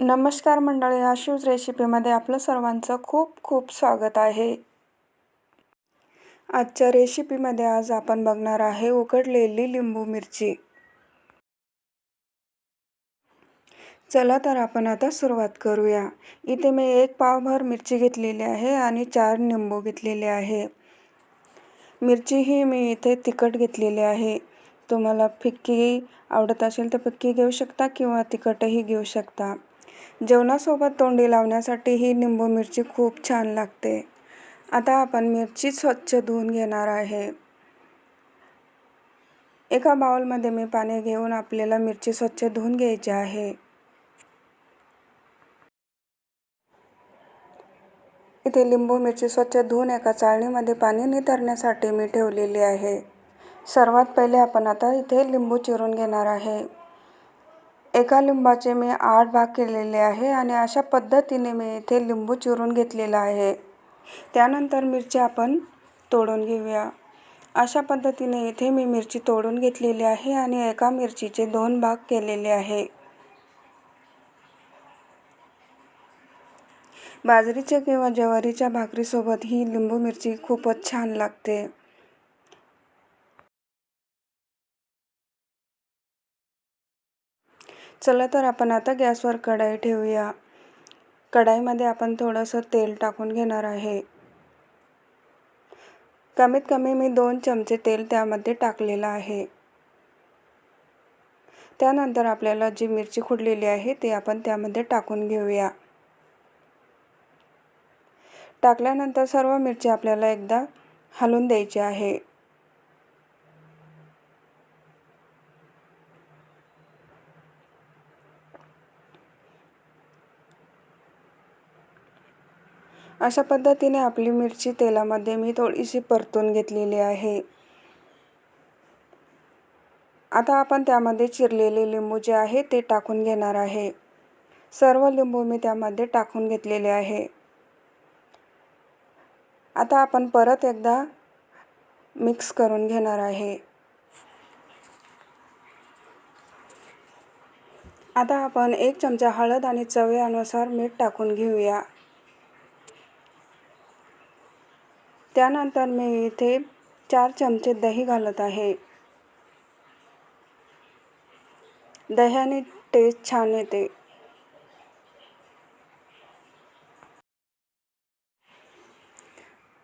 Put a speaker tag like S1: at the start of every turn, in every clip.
S1: नमस्कार मंडळी आशूज रेसिपीमध्ये आपलं सर्वांचं खूप खूप स्वागत आहे. आजच्या रेसिपीमध्ये आज आपण बघणार आहे उकडलेली लिंबू मिरची. चला तर आपण आता सुरुवात करूया. इथे मी एक पावभर मिरची घेतलेली आहे आणि चार लिंबू घेतलेले आहे. मिरची ही मी इथे तिखट घेतलेली आहे. तुम्हाला फिक्की आवडत असेल तर फिक्की घेऊ शकता किंवा तिखटही घेऊ शकता. जेवणासोबत तोंडी लावण्यासाठी ही लिंबू मिरची खूप छान लागते. आता आपण मिरची स्वच्छ धुवून घेणार आहे. एका बाउलमध्ये मी पाणी घेऊन आपल्याला मिरची स्वच्छ धुवून घ्यायची आहे. इथे लिंबू मिरची स्वच्छ धुवून एका चाळणीमध्ये पाणी नितरण्यासाठी मी ठेवलेली आहे. सर्वात पहिले आपण आता इथे लिंबू चिरून घेणार आहे. एका लिंबाचे मी आठ भाग केलेले आहे आणि अशा पद्धतीने मी इथे लिंबू चिरून घेतलेला आहे. त्यानंतर मिरची आपण तोडून घेऊया. अशा पद्धतीने इथे मी मिरची तोडून घेतलेली आहे आणि एका मिरचीचे दोन भाग केलेले आहे. बाजरीच्या किंवा ज्वारीच्या भाकरीसोबत ही लिंबू मिरची खूपच छान लागते. चला तर आपण आता गॅसवर कढाई ठेवूया. कढाईमध्ये आपण थोडंसं तेल टाकून घेणार आहे. कमीत कमी मी दोन चमचे तेल त्यामध्ये टाकलेलं आहे. त्यानंतर आपल्याला जी मिरची खुडलेली आहे ती आपण त्यामध्ये टाकून घेऊया. टाकल्यानंतर सर्व मिरची आपल्याला एकदा हलवून द्यायची आहे. अशा पद्धतीने आपली मिरची तेलामध्ये मी थोडीशी परतून घेतलेली आहे. आता आपण त्यामध्ये चिरलेले लिंबू जे आहे ते टाकून घेणार आहे. सर्व लिंबू मी त्यामध्ये टाकून घेतलेले आहे. आता आपण परत एकदा मिक्स करून घेणार आहे. आता आपण एक चमचा हळद आणि चव्यानुसार मीठ टाकून घेऊया. त्यानंतर मी इथे चार चमचे दही घालत आहे. दह्याने टेस्ट छान येते.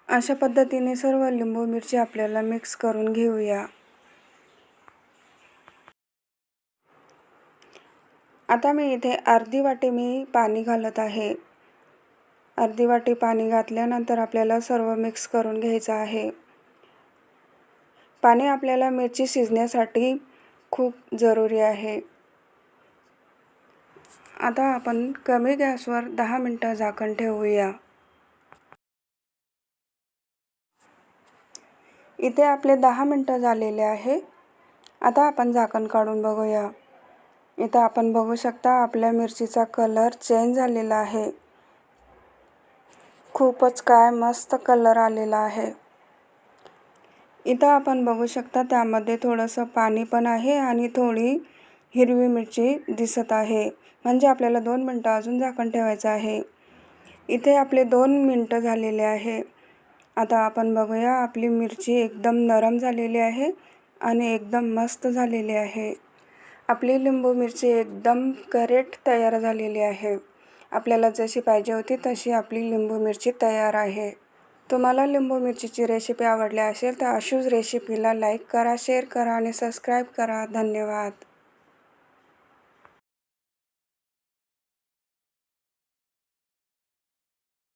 S1: अशा पद्धतीने सर्व लिंबू मिरची आपल्याला मिक्स करून घेऊया. आता मी इथे अर्धी वाटी मी पाणी घालत आहे. अर्धी वाटी पाणी घातल्यानंतर आपल्याला सर्व मिक्स करून घ्यायचं आहे. पाणी आपल्याला मिरची शिजण्यासाठी खूप जरूरी आहे. आता आपण कमी गॅसवर दहा मिनटं झाकण ठेवूया. इथे आपले दहा मिनटं झालेले आहे. आता आपण झाकण काढून बघूया. इथं आपण बघू शकता आपल्या मिरचीचा कलर चेंज झालेला आहे. खूपच काय मस्त कलर आलेला आहे. इथं आपण बघू शकता त्यामध्ये थोडंसं पाणी पण आहे आणि थोडी हिरवी मिरची दिसत आहे. म्हणजे आपल्याला दोन मिनटं अजून झाकण ठेवायचं आहे. इथे आपले दोन मिनटं झालेले आहे. आता आपण बघूया आपली मिरची एकदम नरम झालेली आहे आणि एकदम मस्त झालेली आहे. आपली लिंबू मिरची एकदम करेट तयार झालेली आहे. आपल्याला जशी पाहिजे होती तशी आपली लिंबू मिरची तयार आहे. तुम्हाला लिंबू मिरचीची रेसिपी आवडली असेल तर अशूज रेसिपीला लाईक करा शेअर करा आणि सबस्क्राईब करा. धन्यवाद.